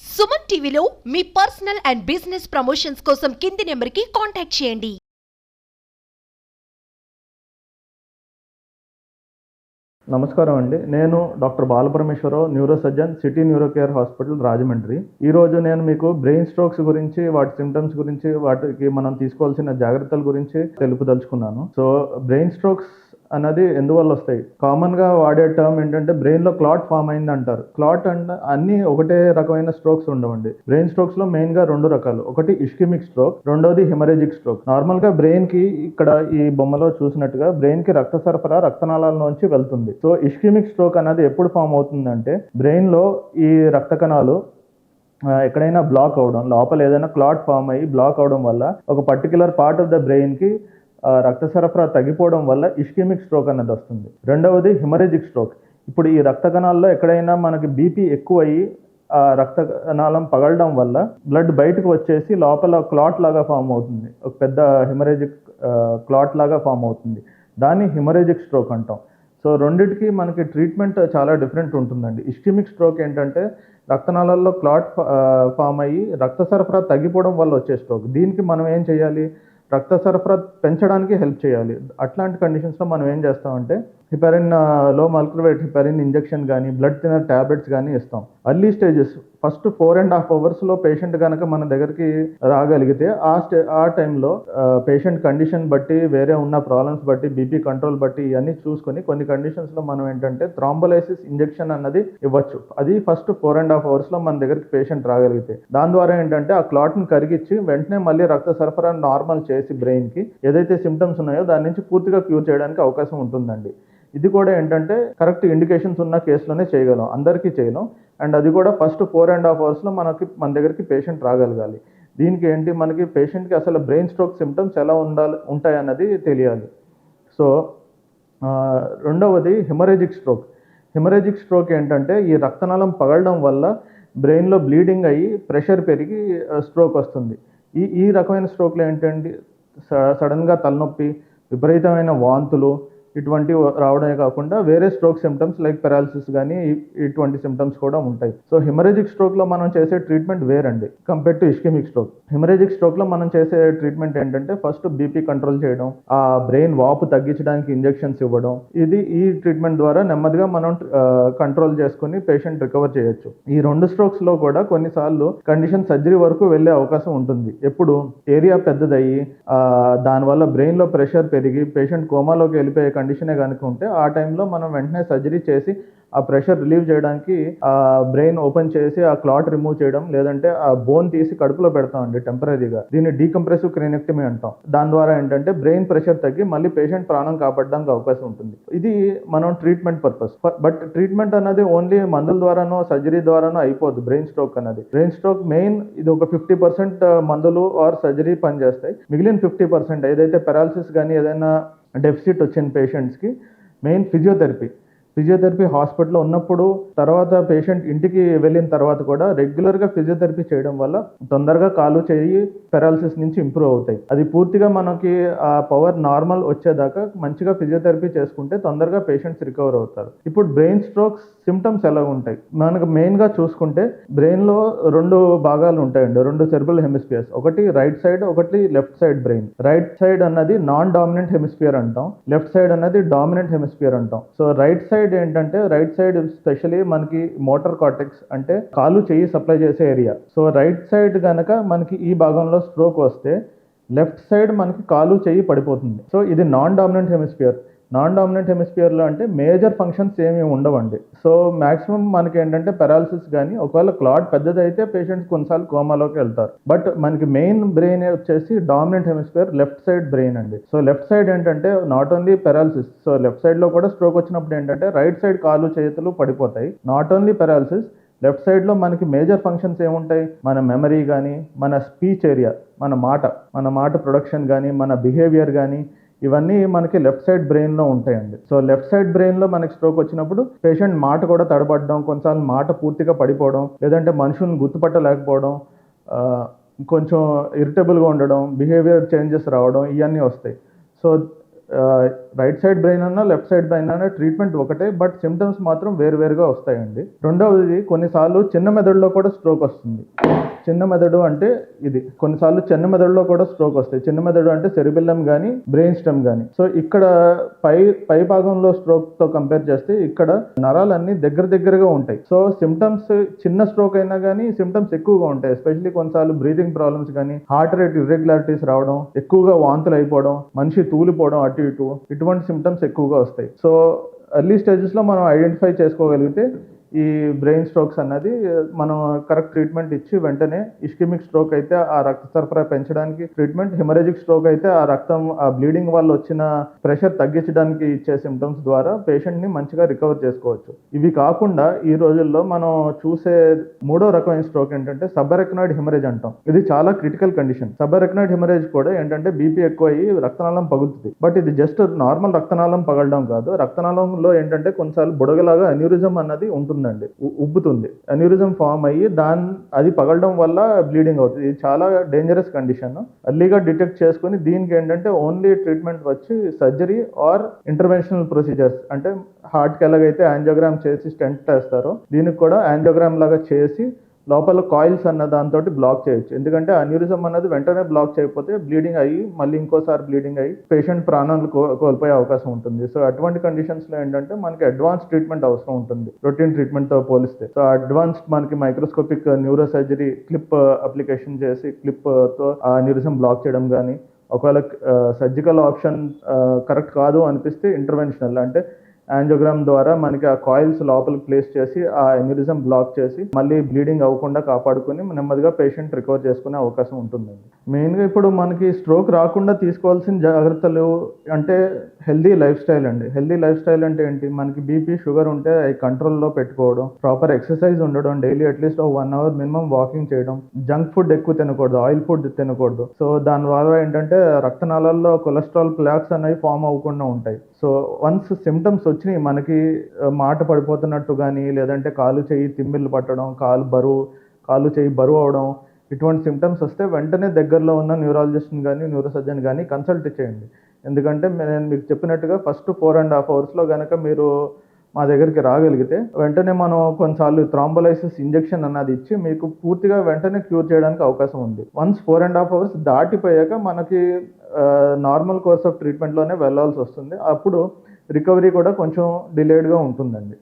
సుమన్ టీవీలో మీ personal and business promotions కోసం కింది నెంబర్కి కాంటాక్ట్ చేయండి. నమస్కారం అండి. నేను doctor Balaparameswararao neuro surgeon city neuro care hospital Rajahmundry. ఈ రోజు నేను మీకు బ్రెయిన్ స్ట్రోక్స్ గురించి వాటి సిమ్టమ్స్ గురించి వాటికి మనం తీసుకోవాల్సిన జాగ్రత్తల గురించి తెలుపుదలుచుకున్నాను. సో బ్రెయిన్ స్ట్రోక్స్ అన్నది ఎందువల్ల వస్తాయి? కామన్గా వాడే టర్మ్ ఏంటంటే బ్రెయిన్లో క్లాట్ ఫామ్ అయింది అంటారు క్లాట్ అండ్ అన్ని ఒకటే రకమైన స్ట్రోక్స్ ఉండవండి. బ్రెయిన్ స్ట్రోక్స్లో మెయిన్గా రెండు రకాలు. ఒకటి ఇష్కిమిక్ స్ట్రోక్ రెండోది హిమరేజిక్ స్ట్రోక్ నార్మల్గా బ్రెయిన్కి ఇక్కడ ఈ బొమ్మలో చూసినట్టుగా బ్రెయిన్కి రక్త సరఫరా రక్తనాళాల నుంచి వెళ్తుంది. సో ఇష్కిమిక్ స్ట్రోక్ అనేది ఎప్పుడు ఫామ్ అవుతుందంటే బ్రెయిన్లో ఈ రక్త కణాలు ఎక్కడైనా బ్లాక్ అవడం లోపల ఏదైనా క్లాట్ ఫామ్ అయ్యి బ్లాక్ అవడం వల్ల ఒక పర్టికులర్ పార్ట్ ఆఫ్ ద బ్రెయిన్కి రక్త సరఫరా తగ్గిపోవడం వల్ల ఇష్కిమిక్ స్ట్రోక్ అనేది వస్తుంది. రెండవది హిమరేజిక్ స్ట్రోక్. ఇప్పుడు ఈ రక్త కణాల్లో ఎక్కడైనా మనకి బీపీ ఎక్కువ అయ్యి ఆ రక్త కణాలం పగలడం వల్ల బ్లడ్ బయటకు వచ్చేసి లోపల క్లాట్ లాగా ఫామ్ అవుతుంది. ఒక పెద్ద హిమరేజిక్ క్లాట్ లాగా ఫామ్ అవుతుంది. దాన్ని హిమరేజిక్ స్ట్రోక్ అంటాం. సో రెండిటికి మనకి ట్రీట్మెంట్ చాలా డిఫరెంట్ ఉంటుందండి. ఇస్కిమిక్ స్ట్రోక్ ఏంటంటే రక్తనాళాల్లో క్లాట్ ఫామ్ అయ్యి రక్త సరఫరా తగ్గిపోవడం వల్ల వచ్చే స్ట్రోక్. దీనికి మనం ఏం చేయాలి? రక్త సరఫరా పెంచడానికి హెల్ప్ చేయాలి. అట్లాంటి కండిషన్స్లో మనం ఏం చేస్తామంటే హిపారిన్లో మల్క్రవేట్ హిపారిన్ ఇంజెక్షన్ కానీ బ్లడ్ థినర్ ట్యాబ్లెట్స్ కానీ ఇస్తాం. Early stages first four and half అవర్స్లో పేషెంట్ కనుక మన దగ్గరికి రాగలిగితే ఆ స్టే ఆ టైంలో పేషెంట్ కండిషన్ బట్టి వేరే ఉన్న ప్రాబ్లమ్స్ బట్టి బీపీ కంట్రోల్ బట్టి ఇవన్నీ చూసుకొని కొన్ని కండిషన్స్లో మనం ఏంటంటే థ్రాంబోలైసిస్ ఇంజెక్షన్ అన్నది ఇవ్వచ్చు. అది ఫస్ట్ ఫోర్ అండ్ హాఫ్ అవర్స్లో మన దగ్గరికి పేషెంట్ రాగలిగితే. దాని ద్వారా ఏంటంటే ఆ క్లాట్ని కరిగించి వెంటనే మళ్ళీ రక్త సరఫరా నార్మల్ చేసి బ్రెయిన్కి ఏదైతే సిమ్టమ్స్ ఉన్నాయో దాని నుంచి పూర్తిగా క్యూర్ చేయడానికి అవకాశం ఉంటుందండి. ఇది కూడా ఏంటంటే కరెక్ట్ ఇండికేషన్స్ ఉన్న కేసులోనే చేయగలం అందరికీ చేయలేం. అండ్ అది కూడా ఫస్ట్ ఫోర్ అండ్ హాఫ్ అవర్స్లో మనకి మన దగ్గరికి పేషెంట్ రాగలగాలి. దీనికి ఏంటి? మనకి పేషెంట్కి అసలు బ్రెయిన్ స్ట్రోక్ సిమ్టమ్స్ ఎలా ఉండాలి ఉంటాయన్నది తెలియాలి. సో రెండవది హిమరేజిక్ స్ట్రోక్ హిమరేజిక్ స్ట్రోక్ ఏంటంటే ఈ రక్తనాళం పగలడం వల్ల బ్రెయిన్లో బ్లీడింగ్ అయ్యి ప్రెషర్ పెరిగి స్ట్రోక్ వస్తుంది. ఈ ఈ రకమైన స్ట్రోక్లో ఏంటంటే స- సడన్గా తలనొప్పి విపరీతమైన వాంతులు ఇటువంటివి రావడమే కాకుండా వేరే స్ట్రోక్ సిమ్టమ్స్ లైక్ పెరాలసిస్ కానీ ఇటువంటి సిమ్టమ్స్ కూడా ఉంటాయి. సో హిమరేజిక్ స్ట్రోక్లో మనం చేసే ట్రీట్మెంట్ వేరండి. Compare to ischaemic stroke haemorrhagic స్ట్రోక్లో మనం చేసే ట్రీట్మెంట్ ఏంటంటే ఫస్ట్ బీపీ కంట్రోల్ చేయడం ఆ బ్రెయిన్ వాపు తగ్గించడానికి ఇంజెక్షన్స్ ఇవ్వడం. ఇది ఈ ట్రీట్మెంట్ ద్వారా నెమ్మదిగా మనం కంట్రోల్ చేసుకుని పేషెంట్ రికవర్ చేయొచ్చు. ఈ రెండు స్ట్రోక్స్లో కూడా కొన్నిసార్లు కండిషన్ సర్జరీ వరకు వెళ్ళే అవకాశం ఉంటుంది. ఎప్పుడు? ఏరియా పెద్దదయ్యి దానివల్ల బ్రెయిన్లో ప్రెషర్ పెరిగి పేషెంట్ కోమాలోకి వెళ్ళిపోయే కండిషనే కనుక ఉంటే ఆ టైంలో మనం వెంటనే సర్జరీ చేసి ఆ ప్రెషర్ రిలీవ్ చేయడానికి ఆ బ్రెయిన్ ఓపెన్ చేసి ఆ క్లాట్ రిమూవ్ చేయడం లేదంటే ఆ బోన్ తీసి కడుపులో పెడతామండి టెంపరీగా. దీన్ని డీకంప్రెసివ్ క్రెనెక్టమీ అంటాం. దాని ద్వారా ఏంటంటే బ్రెయిన్ ప్రెషర్ తగ్గి మళ్ళీ పేషెంట్ ప్రాణం కాపాడడానికి అవకాశం ఉంటుంది. ఇది మనం ట్రీట్మెంట్ పర్పస్. బట్ ట్రీట్మెంట్ అన్నది ఓన్లీ మందుల ద్వారానో సర్జరీ ద్వారానో అయిపోదు బ్రెయిన్ స్ట్రోక్ అన్నది. బ్రెయిన్ స్ట్రోక్ మెయిన్ ఇది ఒక ఫిఫ్టీ పర్సెంట్ మందులు ఆర్ సర్జరీ పనిచేస్తాయి. మిగిలిన ఫిఫ్టీ పర్సెంట్ ఏదైతే పెరాలసిస్ కానీ ఏదైనా డెఫిసిట్ వచ్చిన పేషెంట్స్కి మెయిన్ ఫిజియోథెరపీ. ఫిజియోథెరపీ హాస్పిటల్లో ఉన్నప్పుడు తర్వాత పేషెంట్ ఇంటికి వెళ్ళిన తర్వాత కూడా రెగ్యులర్గా ఫిజియోథెరపీ చేయడం వల్ల తొందరగా కాలు చేయి పెరాలసిస్ నుంచి ఇంప్రూవ్ అవుతాయి. అది పూర్తిగా మనకి ఆ పవర్ నార్మల్ వచ్చేదాకా మంచిగా ఫిజియోథెరపీ చేసుకుంటే తొందరగా పేషెంట్స్ రికవర్ అవుతారు. ఇప్పుడు బ్రెయిన్ స్ట్రోక్స్ సిమ్టమ్స్ ఎలా ఉంటాయి? మనకు మెయిన్గా చూసుకుంటే బ్రెయిన్లో రెండు భాగాలు ఉంటాయండి రెండు సెర్బల్ హెమిస్ఫియర్స్ ఒకటి రైట్ సైడ్ ఒకటి left side brain right side అన్నది నాన్ డామినెంట్ హెమిస్ఫియర్ అంటాం లెఫ్ట్ సైడ్ అన్నది డామినెంట్ హెమిస్ఫియర్ అంటాం. సో రైట్ సైడ్ ఏంటంటే రైట్ సైడ్ స్పెషలీ మనకి మోటార్ కార్టెక్స్ అంటే కాలు చెయ్యి సప్లై చేసే ఏరియా సో రైట్ సైడ్ కనుక మనకి ఈ భాగంలో స్ట్రోక్ వస్తే లెఫ్ట్ సైడ్ మనకి కాలు చెయ్యి పడిపోతుంది. సో ఇది non dominant hemisphere non dominant హెమిస్ఫియర్లో అంటే మేజర్ ఫంక్షన్స్ ఏమి ఉండవండి. సో మాక్సిమం మనకి ఏంటంటే పెరాలసిస్ కానీ ఒకవేళ క్లాట్ పెద్దదైతే పేషెంట్స్ కొన్నిసార్లు కోమాలోకి వెళ్తారు. బట్ మనకి మెయిన్ బ్రెయిన్ వచ్చేసి dominant hemisphere left side brain అండి. సో లెఫ్ట్ సైడ్ ఏంటంటే not only paralysis so left సైడ్లో కూడా స్ట్రోక్ వచ్చినప్పుడు ఏంటంటే రైట్ సైడ్ కాలు చేతులు పడిపోతాయి. నాట్ ఓన్లీ పెరాలసిస్ లెఫ్ట్ సైడ్లో మనకి మేజర్ ఫంక్షన్స్ ఏముంటాయి? మన మెమరీ కానీ మన స్పీచ్ ఏరియా మన మాట మన మాట ప్రొడక్షన్ కానీ మన బిహేవియర్ కానీ ఇవన్నీ మనకి లెఫ్ట్ సైడ్ బ్రెయిన్లో ఉంటాయండి. సో లెఫ్ట్ సైడ్ బ్రెయిన్లో మనకి స్ట్రోక్ వచ్చినప్పుడు పేషెంట్ మాట కూడా తడబడడం కొన్నిసార్లు మాట పూర్తిగా పడిపోవడం లేదంటే మనుషుల్ని గుర్తుపట్టలేకపోవడం కొంచెం ఇరిటబుల్గా ఉండడం బిహేవియర్ చేంజెస్ రావడం ఇవన్నీ వస్తాయి. సో రైట్ సైడ్ బ్రెయిన్ అన్నా లెఫ్ట్ సైడ్ బ్రెయిన్ అన్నా ట్రీట్మెంట్ ఒకటే బట్ సిమ్టమ్స్ మాత్రం వేరువేరుగా వస్తాయండి. రెండవది కొన్నిసార్లు చిన్న మెదడులో కూడా స్ట్రోక్ వస్తుంది. చిన్న మెదడు అంటే ఇది. కొన్నిసార్లు చిన్న మెదడులో కూడా స్ట్రోక్ వస్తాయి. చిన్న మెదడు అంటే సెరిబిల్లం కానీ బ్రెయిన్ స్టెమ్ కానీ సో ఇక్కడ పై పై భాగంలో స్ట్రోక్తో కంపేర్ చేస్తే ఇక్కడ నరాలన్నీ దగ్గర దగ్గరగా ఉంటాయి. సో సిమ్టమ్స్ చిన్న స్ట్రోక్ అయినా కానీ సిమ్టమ్స్ ఎక్కువగా ఉంటాయి. ఎస్పెషల్లీ కొన్నిసార్లు బ్రీతింగ్ ప్రాబ్లమ్స్ కానీ హార్ట్ రేట్ ఇర్రెగ్యులారిటీస్ రావడం ఎక్కువగా వాంతులు అయిపోవడం మనిషి తూలిపోవడం అటు ఇటు ఇటువంటి సిమ్టమ్స్ ఎక్కువగా వస్తాయి. సో ఎర్లీ స్టేజెస్లో మనం ఐడెంటిఫై చేసుకోగలిగితే ఈ బ్రెయిన్ స్ట్రోక్స్ అన్నది మనం కరెక్ట్ ట్రీట్మెంట్ ఇచ్చి వెంటనే ఇస్కిమిక్ స్ట్రోక్ అయితే ఆ రక్త సరఫరా పెంచడానికి ట్రీట్మెంట్. హిమరేజిక్ స్ట్రోక్ అయితే ఆ రక్తం ఆ బ్లీడింగ్ వల్ల వచ్చిన ప్రెషర్ తగ్గించడానికి ఇచ్చే సిమ్టమ్స్ ద్వారా పేషెంట్ని మంచిగా రికవర్ చేసుకోవచ్చు. ఇవి కాకుండా ఈ రోజుల్లో మనం చూసే మూడో రకమైన స్ట్రోక్ ఏంటంటే సబరెక్నాయిడ్ హిమరేజ్ అంటాం. ఇది చాలా క్రిటికల్ కండిషన్. సబరెక్నాయిడ్ హిమరేజ్ కూడా ఏంటంటే బీపీ ఎక్కువ అయ్యి రక్తనాళం పగులుతుంది. బట్ ఇది జస్ట్ నార్మల్ రక్తనాళం పగలడం కాదు. రక్తనాళంలో ఏంటంటే కొన్నిసార్లు బుడగలాగా అన్యూరిజం అన్నది ఉంటుంది. ఉబ్బుతుందండి ఉబ్బుతుంది. అన్యూరిజం ఫామ్ అయ్యి దాని అది పగలడం వల్ల బ్లీడింగ్ అవుతుంది. ఇది చాలా డేంజరస్ కండిషన్ అర్లీగా డిటెక్ట్ చేసుకుని దీనికి ఏంటంటే ఓన్లీ ట్రీట్మెంట్ వచ్చి సర్జరీ ఆర్ ఇంటర్వెన్షనల్ ప్రొసీజర్స్ అంటే హార్ట్కి ఎలాగైతే యాంజియోగ్రామ్ చేసి స్టెంట్ వేస్తారో దీనికి కూడా యాంజియోగ్రామ్ లాగా చేసి లోపల కాయిల్స్ అన్న దాంతో బ్లాక్ చేయొచ్చు. ఎందుకంటే అన్యూరిజం అన్నది వెంటనే బ్లాక్ చేయకపోతే బ్లీడింగ్ అయ్యి మళ్ళీ ఇంకోసారి బ్లీడింగ్ అయ్యి పేషెంట్ ప్రాణాలు కో కోల్పోయే అవకాశం ఉంటుంది. సో అటువంటి కండిషన్స్లో ఏంటంటే మనకి అడ్వాన్స్ ట్రీట్మెంట్ అవసరం ఉంటుంది. రొటీన్ ట్రీట్మెంట్తో పోలిస్తే. సో అడ్వాన్స్డ్ మనకి microscopic neuro surgery clip application చేసి క్లిప్తో ఆ అన్యూరిజం బ్లాక్ చేయడం కానీ ఒకవేళ సర్జికల్ ఆప్షన్ కరెక్ట్ కాదు అనిపిస్తే ఇంటర్వెన్షనల్. అంటే యాంజోగ్రామ్ ద్వారా మనకి ఆ కాయిల్స్ లోపలికి ప్లేస్ చేసి ఆ ఎన్యూరిజం బ్లాక్ చేసి మళ్ళీ బ్లీడింగ్ అవ్వకుండా కాపాడుకుని నెమ్మదిగా పేషెంట్ రికవర్ చేసుకునే అవకాశం ఉంటుందండి మెయిన్గా ఇప్పుడు మనకి స్ట్రోక్ రాకుండా తీసుకోవాల్సిన జాగ్రత్తలు అంటే హెల్దీ లైఫ్ స్టైల్ అండి. హెల్దీ లైఫ్ స్టైల్ అంటే ఏంటి? మనకి బీపీ షుగర్ ఉంటే అవి కంట్రోల్లో పెట్టుకోవడం ప్రాపర్ ఎక్సర్సైజ్ ఉండడం డైలీ అట్లీస్ట్ ఒక వన్ అవర్ మినిమం వాకింగ్ చేయడం జంక్ ఫుడ్ ఎక్కువ తినకూడదు ఆయిల్ ఫుడ్ తినకూడదు. సో దాని ద్వారా ఏంటంటే రక్తనాళాల్లో కొలెస్ట్రాల్ ప్లాక్స్ అనేవి ఫామ్ అవ్వకుండా ఉంటాయి. సో వన్స్ సిమ్టమ్స్ వచ్చినాయి మనకి మాట పడిపోతున్నట్టు కానీ లేదంటే కాలు చేయి తిమ్మిళ్ళు పట్టడం కాలు బరువు కాలు చేయి బరువు అవడం ఇటువంటి సిమ్టమ్స్ వస్తే వెంటనే దగ్గరలో ఉన్న న్యూరాలజిస్ట్ని కానీ న్యూరోసర్జన్ కానీ కన్సల్ట్ చేయండి. ఎందుకంటే నేను మీకు చెప్పినట్టుగా ఫస్ట్ ఫోర్ అండ్ హాఫ్ అవర్స్లో కనుక మీరు మా దగ్గరికి రాగలిగితే వెంటనే మనం కొన్నిసార్లు థ్రాంబోలైసిస్ ఇంజెక్షన్ అన్నది ఇచ్చి మీకు పూర్తిగా వెంటనే క్యూర్ చేయడానికి అవకాశం ఉంది. Once four and half hours దాటిపోయాక మనకి నార్మల్ కోర్స్ ఆఫ్ ట్రీట్మెంట్లోనే వెళ్ళాల్సి వస్తుంది. అప్పుడు రికవరీ కూడా కొంచెం డిలేడ్గా ఉంటుందండి.